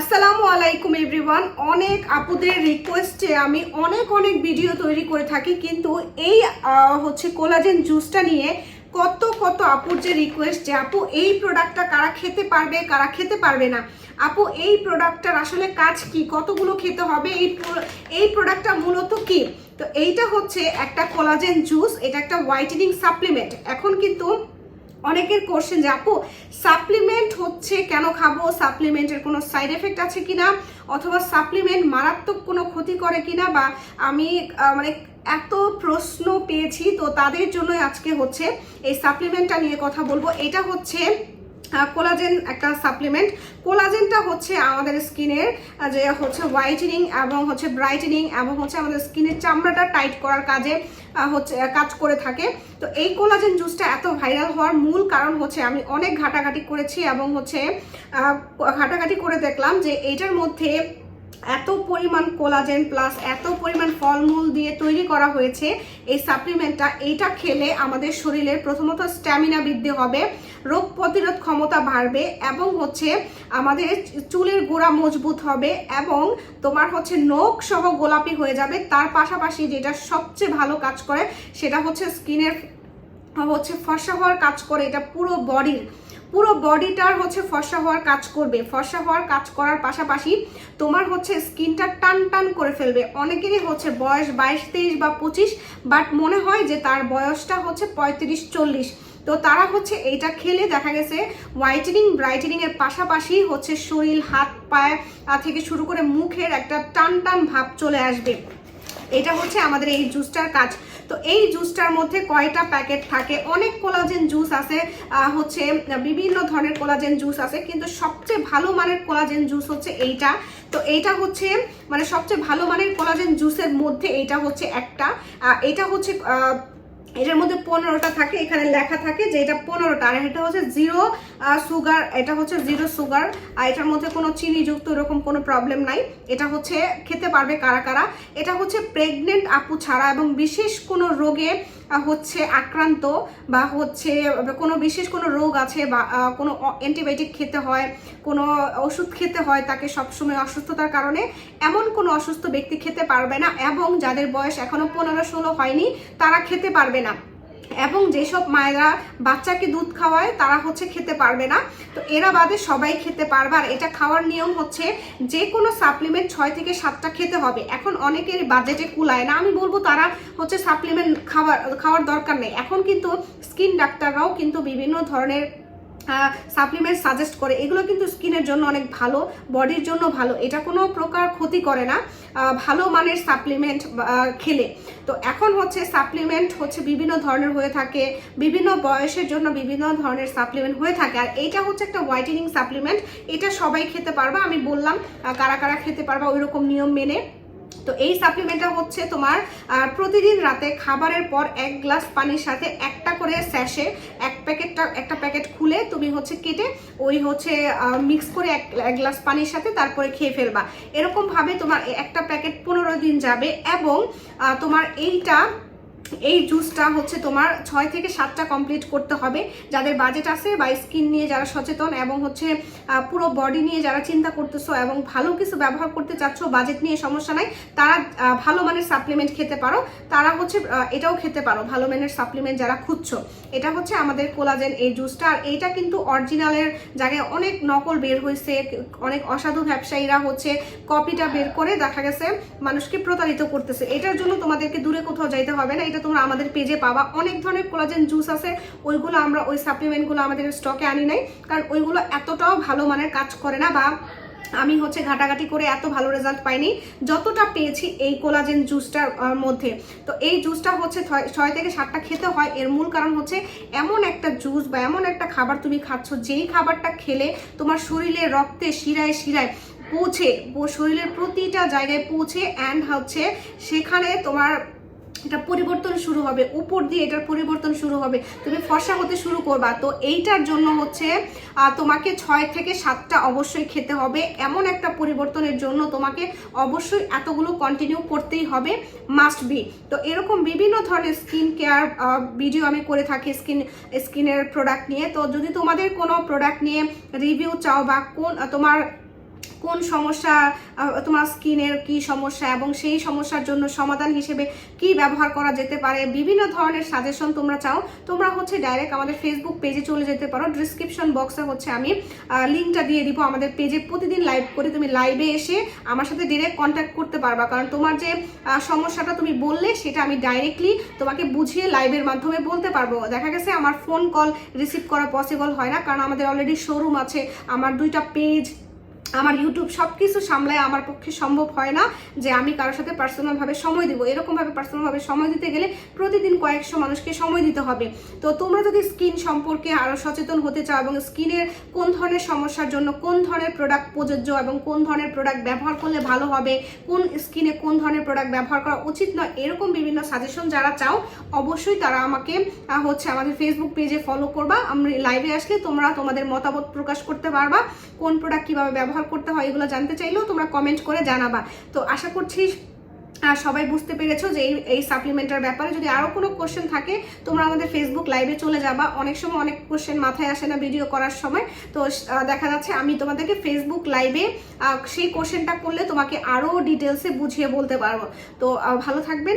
আসসালামু আলাইকুম এভরিওয়ান। অনেক আপুদের রিকোয়েস্টে আমি অনেক অনেক ভিডিও তৈরি করে থাকি, কিন্তু এই হচ্ছে কোলাজেন জুসটা নিয়ে কত কত আপুর যে রিকোয়েস্ট যে, আপু, এই প্রোডাক্টটা কারা খেতে পারবে, কারা খেতে পারবে না? আপু, এই প্রোডাক্টটার আসলে কাজ কি? কতগুলো খেতে হবে? এই এই প্রোডাক্টটা মূলত কি? তো এইটা হচ্ছে একটা কোলাজেন জুস, এটা একটা হোয়াইটেনিং সাপ্লিমেন্ট। এখন কিন্তু অনেকের কোশ্চেন যে, আপু সাপ্লিমেন্ট হচ্ছে কেন খাব? সাপ্লিমেন্টের কোনো সাইড এফেক্ট আছে কিনা? অথবা সাপ্লিমেন্ট মারাত্মক কোনো ক্ষতি করে কি না বা আমি মানে এত প্রশ্ন পেয়েছি, তো তাদের জন্যই আজকে হচ্ছে এই সাপ্লিমেন্টটা নিয়ে কথা বলব। এটা হচ্ছে কোলাজেন একটা সাপ্লিমেন্ট কোলাজেনটা হচ্ছে আমাদের স্কিনের যে হচ্ছে হোয়াইটেনিং এবং হচ্ছে ব্রাইটেনিং এবং হচ্ছে আমাদের স্কিনের চামড়াটা টাইট করার কাজে হচ্ছে কাজ করে থাকে। তো এই কোলাজেন জুসটা এত ভাইরাল হওয়ার মূল কারণ হচ্ছে আমি অনেক ঘাটাঘাটি করেছি এবং হচ্ছে ঘাটাঘাটি করে দেখলাম যে এইটার মধ্যে এত পরিমাণ কোলাজেন প্লাস এত পরিমাণ ফলমূল দিয়ে তৈরি করা হয়েছে এই সাপ্লিমেন্টটা এইটা খেলে আমাদের শরীরের প্রথমত স্ট্যামিনা বৃদ্ধি হবে। রোগ প্রতিরোধ ক্ষমতা বাড়বে এবং হচ্ছে আমাদের চুলের গোড়া মজবুত হবে এবং তোমার হচ্ছে নখ সহ গোলাপি হয়ে যাবে। তার পাশাপাশি যেটা সবচেয়ে ভালো কাজ করে, সেটা হচ্ছে স্কিনের হচ্ছে ফর্সা হওয়ার কাজ করে, এটা পুরো বডির পুরো বডিটার হচ্ছে ফর্সা হওয়ার কাজ করবে। ফর্সা হওয়ার কাজ করার পাশাপাশি তোমার হচ্ছে স্কিনটা টান টান করে ফেলবে। অনেকেরই হচ্ছে বয়স বাইশ, তেইশ বা পঁচিশ, বাট মনে হয় যে তার বয়সটা হচ্ছে পঁয়ত্রিশ, চল্লিশ। তো তারা হচ্ছে এইটা খেলে দেখা গেছে হোয়াইটেনিং ব্রাইটেনিং এর পাশাপাশি হচ্ছে শরীর, হাত, পায়ে থেকে শুরু করে মুখের একটা টান টান ভাব চলে আসবে। এটা হচ্ছে আমাদের এই জুসটার কাজ। তো এই জুসটার মধ্যে কয়টা প্যাকেট থাকে? অনেক কোলাজেন জুস আছে হচ্ছে, বিভিন্ন ধরনের কোলাজেন জুস আছে, কিন্তু সবচেয়ে ভালো মানের কোলাজেন জুস হচ্ছে এইটা। তো এইটা হচ্ছে মানে সবচেয়ে ভালো মানের কোলাজেন জুসের মধ্যে এইটা হচ্ছে একটা। এটা হচ্ছে এটার মধ্যে পনেরোটা থাকে, এখানে লেখা থাকে যে এটা পনেরোটা, আর এটা হচ্ছে জিরো সুগার এটা হচ্ছে জিরো সুগার আর এটার মধ্যে কোনো চিনিযুক্ত এরকম কোনো প্রবলেম নাই। এটা হচ্ছে খেতে পারবে কারা কারা। এটা হচ্ছে প্রেগনেন্ট আপু ছাড়া এবং বিশেষ কোনো রোগে হচ্ছে আক্রান্ত বা হচ্ছে কোনো বিশেষ কোনো রোগ আছে বা কোনো অ্যান্টিবায়োটিক খেতে হয়, কোনো ওষুধ খেতে হয়, তাকে সবসময় অসুস্থতার কারণে এমন কোনো অসুস্থ ব্যক্তি খেতে পারবে না এবং যাদের বয়স এখনও পনেরো ষোলো হয়নি, তারা খেতে পারবে না। এবং যেসব মায়েরা বাচ্চাকে দুধ খাওয়ায়, তারা হচ্ছে খেতে পারবে না। তো এরা বাদে সবাই খেতে পারবে। আর এটা খাওয়ার নিয়ম হচ্ছে যে কোনো সাপ্লিমেন্ট ছয় থেকে সাতটা খেতে হবে। এখন অনেকের বাজেটে কুলায় না। আমি বলব তারা হচ্ছে সাপ্লিমেন্ট খাওয়ার খাওয়ার দরকার নেই। এখন কিন্তু স্কিন ডাক্তাররাও কিন্তু বিভিন্ন ধরনের সাপ্লিমেন্ট সাজেস্ট করে। এগুলো কিন্তু স্কিনের জন্য অনেক ভালো, বডির জন্য ভালো। এটা কোনো প্রকার ক্ষতি করে না। ভালো মানের সাপ্লিমেন্ট খেলে। তো এখন হচ্ছে সাপ্লিমেন্ট হচ্ছে বিভিন্ন ধরনের হয়ে থাকে, বিভিন্ন বয়সের জন্য বিভিন্ন ধরনের সাপ্লিমেন্ট হয়ে থাকে। আর এইটা হচ্ছে একটা হোয়াইটেনিং সাপ্লিমেন্ট এটা সবাই খেতে পারবা, আমি বললাম কারা কারা খেতে পারবা ওই রকম নিয়ম মেনে। তো এই সাপ্লিমেন্টটা হচ্ছে তোমার প্রতিদিন রাতে খাবারের পর এক গ্লাস পানির সাথে একটা করে স্যাশে এক প্যাকেটটা, একটা প্যাকেট খুলে তুমি হচ্ছে কেটে ওই হচ্ছে মিক্স করে এক গ্লাস পানির সাথে তারপরে খেয়ে ফেলবা। এরকমভাবে তোমার একটা প্যাকেট পনেরো দিন যাবে এবং তোমার এইটা এই জুসটা হচ্ছে তোমার ছয় থেকে সাতটা কমপ্লিট করতে হবে। যাদের বাজেট আছে বা স্কিন নিয়ে যারা সচেতন এবং হচ্ছে পুরো বডি নিয়ে যারা চিন্তা করতেছো এবং ভালো কিছু ব্যবহার করতে চাচ্ছ বাজেট নিয়ে সমস্যা নাই, তারা ভালো মানের সাপ্লিমেন্ট খেতে পারো। তারা হচ্ছে এটাও খেতে পারো, ভালো মানের সাপ্লিমেন্ট যারা খুঁজছো। এটা হচ্ছে আমাদের কোলাজেন এই জুসটা আর এইটা কিন্তু অরিজিনালের জায়গায় অনেক নকল বের হয়েছে, অনেক অসাধু ব্যবসায়ীরা হচ্ছে কপিটা বের করে দেখা গেছে, মানুষকে প্রতারিত করতেছে। এটার জন্য তোমাদেরকে দূরে কোথাও যাইতে হবে না এটা তোমরা আমাদের পেজে পাবা। অনেক ধরনের কোলাজেন জুস আছে। ওইগুলো আমরা, ওই সাপ্লিমেন্টগুলো আমাদের স্টকে আনি নাই। কারণ ওইগুলো এতটাও ভালো মানের কাজ করে না বা আমি হচ্ছে ঘাটাঘাটি করে এত ভালো রেজাল্ট পাইনি, যতটা পেয়েছি এই কোলাজেন জুসটার মধ্যে। তো এই জুসটা হচ্ছে ছয় থেকে সাতটা খেতে হয়। এর মূল কারণ হচ্ছে এমন একটা জুস বা এমন একটা খাবার তুমি খাচ্ছ, যেই খাবারটা খেলে তোমার শরীরে রক্তে শিরায় শিরায় পৌঁছে শরীরের প্রতিটা জায়গায় পৌঁছে অ্যান্ড হচ্ছে সেখানে তোমার এটা পরিবর্তন শুরু হবে, উপর দিয়ে এটার পরিবর্তন শুরু হবে। তুমি ফর্সা হতে শুরু করবা, তো এইটার জন্য হচ্ছে তোমাকে ছয় থেকে সাতটা অবশ্যই খেতে হবে। এমন একটা পরিবর্তনের জন্য তোমাকে অবশ্যই এতগুলো কন্টিনিউ করতেই হবে মাস্ট বি তো এরকম বিভিন্ন ধরনের স্কিন কেয়ার ভিডিও আমি করে থাকি স্কিন স্কিনের প্রোডাক্ট নিয়ে। তো যদি তোমাদের কোনো প্রোডাক্ট নিয়ে রিভিউ চাও বা কোন, তোমার কোন সমস্যা তোমার স্কিনের কি সমস্যা এবং সেই সমস্যার জন্য সমাধান হিসেবে কি ব্যবহার করা যেতে পারে, বিভিন্ন ধরনের সাজেশন তোমরা চাও, তোমরা হচ্ছে ডাইরেক্ট আমাদের ফেসবুক পেজে চলে যেতে পারো। ডিসক্রিপশন বক্সে হচ্ছে আমি লিঙ্কটা দিয়ে দিব আমাদের পেজে প্রতিদিন লাইভ করে তুমি লাইভে এসে আমার সাথে ডিরেক্ট কন্ট্যাক্ট করতে পারবা। কারণ তোমার যে সমস্যাটা তুমি বললে, সেটা আমি ডাইরেক্টলি তোমাকে বুঝিয়ে লাইভের মাধ্যমে বলতে পারব। দেখা গেছে আমার ফোন কল রিসিভ করা পসিবল হয় না, কারণ আমাদের অলরেডি শোরুম আছে। আমার দুইটা পেজ আমার ইউটিউব সব কিছু সামলায় আমার পক্ষে সম্ভব হয় না যে আমি কারোর সাথে পার্সোনালভাবে সময় দিব। এরকমভাবে পার্সোনালভাবে সময় দিতে গেলে প্রতিদিন কয়েকশো মানুষকে সময় দিতে হবে। তো তোমরা যদি স্কিন সম্পর্কে আরও সচেতন হতে চাও এবং স্কিনের কোন ধরনের সমস্যার জন্য কোন ধরনের প্রোডাক্ট প্রযোজ্য এবং কোন ধরনের প্রোডাক্ট ব্যবহার করলে ভালো হবে, কোন স্কিনে কোন ধরনের প্রোডাক্ট ব্যবহার করা উচিত নয়, এরকম বিভিন্ন সাজেশন যারা চাও, অবশ্যই তারা আমাকে হচ্ছে আমাদের ফেসবুক পেজে ফলো করবা। আমি লাইভে আসলে তোমরা তোমাদের মতামত প্রকাশ করতে পারবা, কোন প্রোডাক্ট কীভাবে ব্যবহার করতে হয়, এগুলো জানতে চাইলেও তোমরা কমেন্ট করে জানাবা। তো আশা করছি সবাই বুঝতে পেরেছ যে এই সাপ্লিমেন্টের ব্যাপারে যদি আরও কোনো কোশ্চেন থাকে, তোমরা আমাদের ফেসবুক লাইভে চলে যাবা। অনেক সময় অনেক কোশ্চেন মাথায় আসে না ভিডিও করার সময়। তো দেখা যাচ্ছে আমি তোমাদেরকে ফেসবুক লাইভে সেই কোশ্চেনটা করলে তোমাকে আরও ডিটেলসে বুঝিয়ে বলতে পারব। তো ভালো থাকবেন।